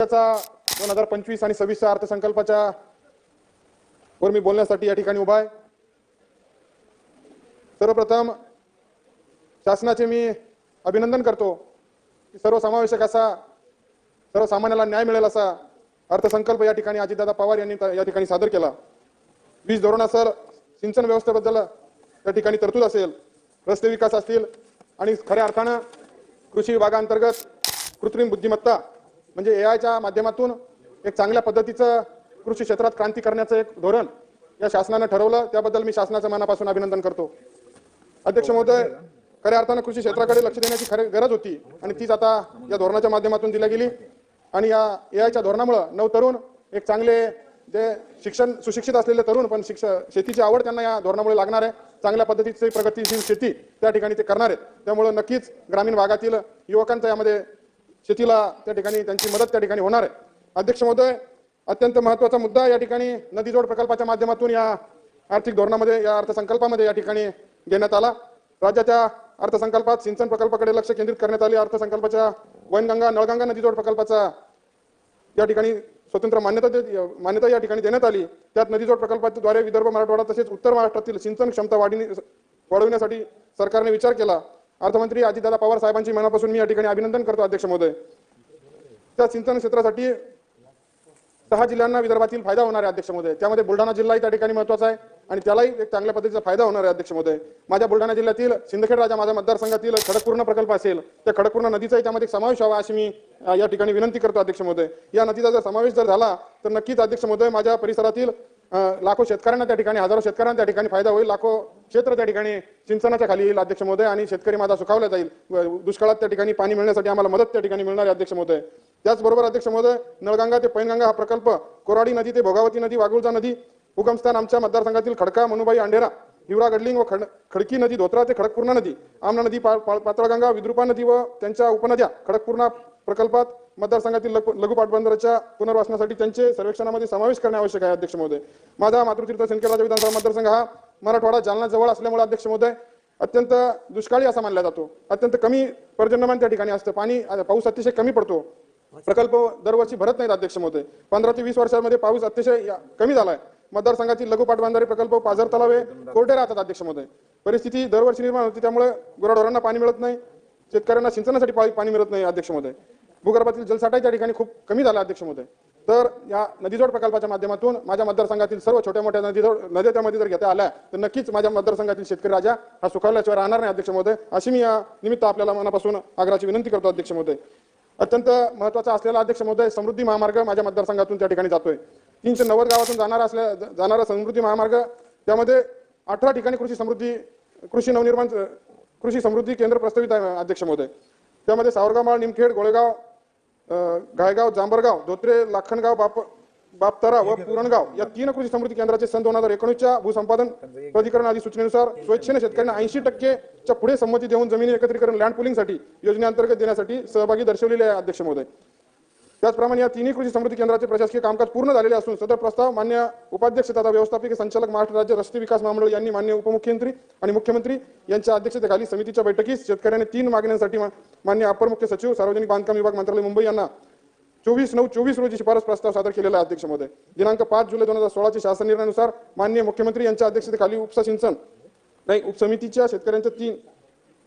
त्याचा दोन हजार पंचवीस आणि सव्वीसच्या अर्थसंकल्पाच्या वर मी बोलण्यासाठी या ठिकाणी उभा आहे. सर्वप्रथम शासनाचे मी अभिनंदन करतो की सर्वसमावेशक असा सर्वसामान्याला न्याय मिळेल असा अर्थसंकल्प या ठिकाणी अजितदादा पवार यांनी या ठिकाणी सादर केला. वीज धोरण असेल सिंचन व्यवस्थेबद्दल या ठिकाणी तरतूद असेल रस्ते विकास असतील आणि खऱ्या अर्थानं कृषी विभागांतर्गत कृत्रिम बुद्धिमत्ता म्हणजे ए आयच्या माध्यमातून एक चांगल्या पद्धतीचं कृषी क्षेत्रात क्रांती करण्याचं एक धोरण या शासनानं ठरवलं. त्याबद्दल मी शासनाचं मनापासून अभिनंदन करतो. अध्यक्ष महोदय खऱ्या अर्थानं कृषी क्षेत्राकडे लक्ष देण्याची खरी गरज होती आणि तीच आता या धोरणाच्या माध्यमातून दिल्या गेली. आणि या ए आयच्या धोरणामुळं नऊ तरुण एक चांगले जे शिक्षण सुशिक्षित असलेले तरुण पण शिक्ष शेतीची आवड त्यांना या धोरणामुळे लागणार आहे. चांगल्या पद्धतीची प्रगतीशील शेती त्या ठिकाणी ते करणार आहेत. त्यामुळं नक्कीच ग्रामीण भागातील युवकांचा यामध्ये शेतीला त्या ठिकाणी त्यांची मदत त्या ठिकाणी होणार आहे. अध्यक्ष महोदय अत्यंत महत्त्वाचा मुद्दा या ठिकाणी नदीजोड प्रकल्पाच्या माध्यमातून या आर्थिक धोरणामध्ये या अर्थसंकल्पामध्ये या ठिकाणी घेण्यात आला. राज्याच्या अर्थसंकल्पात सिंचन प्रकल्पाकडे लक्ष केंद्रित करण्यात आले. अर्थसंकल्पाच्या वनगंगा नळगंगा नदीजोड प्रकल्पाचा या ठिकाणी स्वतंत्र मान्यता मान्यता या ठिकाणी देण्यात आली. त्यात नदीजोड प्रकल्पाद्वारे विदर्भ मराठवाडा तसेच उत्तर महाराष्ट्रातील सिंचन क्षमता वाढणी वाढविण्यासाठी सरकारने विचार केला. अर्थमंत्री अजितदादा पवार साहेबांची मनापासून मी या ठिकाणी अभिनंदन करतो अध्यक्ष महोदय. त्या सिंचन क्षेत्रासाठी सहा जिल्ह्यांना विदर्भातील फायदा होणार आहे अध्यक्ष महोदय. त्यामध्ये बुलढाणा जिल्हाही त्या ठिकाणी महत्त्वाचा आहे आणि त्यालाही एक चांगल्या पद्धतीचा फायदा होणार आहे अध्यक्ष महोदय. माझ्या बुलढाणा जिल्ह्यातील सिंदखेड राजा माझ्या मतदारसंघातील खडकपूर्ण प्रकल्प असेल त्या खडकपूर्ण नदीचाही त्यामध्ये समावेश व्हावा अशी मी या ठिकाणी विनंती करतो अध्यक्ष महोदय. या नदीचा जर समावेश जर झाला तर नक्कीच अध्यक्ष महोदय माझ्या परिसरातील लाखो शेतकऱ्यांना त्या ठिकाणी हजारो शेतकऱ्यांना त्या ठिकाणी फायदा होईल. लाखो क्षेत्र त्या ठिकाणी सिंचनाच्या खाली येईल अध्यक्ष महोदय आणि शेतकरी माझा सुखावला जाईल. दुष्काळात त्या ठिकाणी पाणी मिळण्यासाठी आम्हाला मदत त्या ठिकाणी मिळणार आहे अध्यक्ष महोदय. त्याचबरोबर अध्यक्ष महोदय नळगंगा ते पैनगंगा हा प्रकल्प कोराडी नदी ते भोगावती नदी वाघुळजा नदी उगमस्थान आमच्या मतदारसंघातील खडका मनुबाई अंढेरा हिवरा गडलिंग व खड खडकी नदी धोत्रा ते खडकपूर्णा नदी आमना नदी पा- पा- पाताळगंगा विद्रुपा नदी व त्यांच्या उपनद्या खडकपूर्णा प्रकल्पात मतदारसंघातील लघु पाटबंधाराच्या पुनर्वासनासाठी त्यांचे सर्वेक्षणामध्ये समावेश करणे आवश्यक आहे अध्यक्ष महोदय. माझा मातृतीर्थ सिंदखेडराजा विधानसभा मतदारसंघ हा मराठवाडा जालना जवळ असल्यामुळे अध्यक्ष महोदय अत्यंत दुष्काळी असा मानला जातो. अत्यंत कमी पर्जन्यमान त्या ठिकाणी असतं. पाणी पाऊस अतिशय कमी पडतो. प्रकल्प दरवर्षी भरत नाहीत अध्यक्ष महोदय. पंधरा ते वीस वर्षामध्ये पाऊस अतिशय कमी झालाय. मतदारसंघातील लघु पाटबंधारे प्रकल्प पाझर तलावे कोरडे राहतात अध्यक्ष महोदय. परिस्थिती दरवर्षी निर्माण होती त्यामुळे गुराढोरांना पाणी मिळत नाही. शेतकऱ्यांना सिंचनासाठी पाणी मिळत नाही अध्यक्ष महोदय. भूगर्भातील जलसाठाही त्या ठिकाणी खूप कमी झाला अध्यक्ष महोदय तर या नदीजोड प्रकल्पाच्या माध्यमातून माझ्या मतदारसंघातील सर्व छोट्या मोठ्या नदीजोड नद्या त्यामध्ये जर घेता आल्या तर नक्कीच माझ्या मतदारसंघातील शेतकरी राजा हा सुखावल्याशिवाय राहणार नाही अध्यक्ष महोदय अशी मी या निमित्त आपल्याला मनापासून आग्रहाची विनंती करतो अध्यक्ष महोदय अत्यंत महत्त्वाचा असलेला अध्यक्ष महोदय समृद्धी महामार्ग माझ्या मतदारसंघातून त्या ठिकाणी जातोय. तीनशे नव्वद गावातून जाणारा असल्या जाणारा समृद्धी महामार्ग त्यामध्ये अठरा ठिकाणी कृषी समृद्धी कृषी नवनिर्माण कृषी समृद्धी केंद्र प्रस्तावित आहे अध्यक्ष महोदय त्यामध्ये सावरगाव माळ निमखेड गोळेगाव गायगाव जांभरगाव धोत्रे लाखनगाव बाप बापतारा व पुरणगाव या तीन कृषी समृद्धी केंद्राचे सन दोन हजार एकोणीसच्या भूसंपादन प्राधिकरण आदी सूचनेनुसार स्वेच्छेने शेतकऱ्यांना ऐंशी टक्केच्या पुढे संमती देऊन जमिनी एकत्रीकरण लँड पुलिंगसाठी योजनेअंतर्गत देण्यासाठी सहभागी दर्शवलेले आहे अध्यक्ष महोदय. त्याचप्रमाणे या तिन्ही कृषी समृद्धी केंद्राचे प्रशासकीय कामकाज पूर्ण झालेले असून सदर प्रस्ताव मान्य उपाध्यक्ष तथा व्यवस्थापकीय संचालक महाराष्ट्र राज्य रस्ते विकास महामंडळ यांनी मान्य उपमुख्यमंत्री आणि मुख्यमंत्री यांच्या अध्यक्षतेखाली समितीच्या बैठकीत शेतकऱ्यांनी तीन मागण्यांसाठी मान्य अपर मुख्य सचिव सार्वजनिक बांधकाम विभाग मंत्रालय मुंबई यांना चोवीस नऊ चोवीस रोजी शिफारस प्रस्ताव सादर केलेला आहे अध्यक्ष महोदय दिनांक पाच जुलै दोन हजार सोळाच्या शासन निर्णयानुसार मान्य मुख्यमंत्री यांच्या अध्यक्षतेखाली उपसा सिंचन नाही उपसमितीच्या शेतकऱ्यांच्या तीन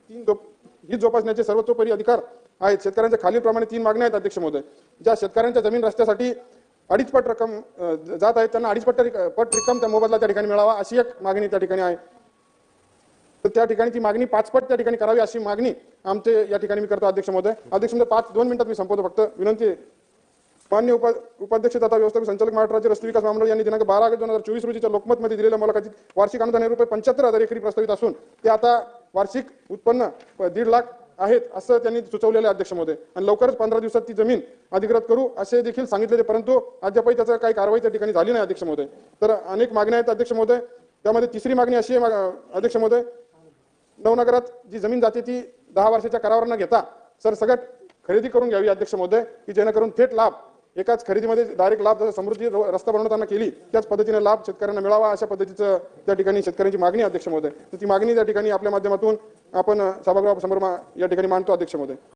तीन जोप ही जोपासण्याचे सर्वतोपरी अधिकार आहेत. शेतकऱ्यांच्या खालीलप्रमाणे तीन मागण्या आहेत अध्यक्ष महोदय. ज्या शेतकऱ्यांच्या जमीन रस्त्यासाठी अडीच पट रक्कम जात आहेत त्यांना अडीच पट पट रक्कम त्या मोबदला त्या ठिकाणी मिळावा अशी एक मागणी त्या ठिकाणी आहे. तर त्या ठिकाणी ती मागणी पाचपट त्या ठिकाणी करावी अशी मागणी आमचे या ठिकाणी मी करतो अध्यक्ष महोदय. अध्यक्ष महोदय पाच दोन मिनिटात मी संपवतो फक्त. विनंती मान्य उप उपाध्यक्ष तथा व्यवस्थापक संचालक महाराष्ट्र राज्य रस्ते विकास महामंडळ यांनी दिनांक बारा ऑगस्ट दोन हजार चोवीस रोजीच्या लोकमतमध्ये दिलेल्या मुलाखतीत वार्षिक अनुदान रुपये पंच्याहत्तर हजार एकरी प्रस्तावित असून ते आता वार्षिक उत्पन्न प- दीड लाख आहेत असं त्यांनी सुचवलेलं आहे अध्यक्ष महोदय आणि लवकरच पंधरा दिवसात ती जमीन अधिकृत करू असे देखील सांगितलेले परंतु अद्यापही त्याचं काही कारवाई त्या ठिकाणी झाली नाही अध्यक्ष महोदय तर अनेक मागण्या आहेत अध्यक्ष महोदय त्यामध्ये तिसरी मागणी अशी आहे अध्यक्ष महोदय नवनगरात जी जमीन जाते ती दहा वर्षाच्या करारावर न घेता सर सगळ्यात खरेदी करून घ्यावी अध्यक्ष महोदय की जेणेकरून थेट लाभ एकाच खरेदीमध्ये डायरेक्ट लाभ जसं समृद्धी रस्ता बनवताना केली त्याच पद्धतीने लाभ शेतकऱ्यांना मिळावा अशा पद्धतीचं त्या ठिकाणी शेतकऱ्यांची मागणी अध्यक्ष महोदय. तर ती मागणी त्या ठिकाणी आपल्या माध्यमातून आपण सभागृहासमोर या ठिकाणी मांडतो अध्यक्ष महोदय.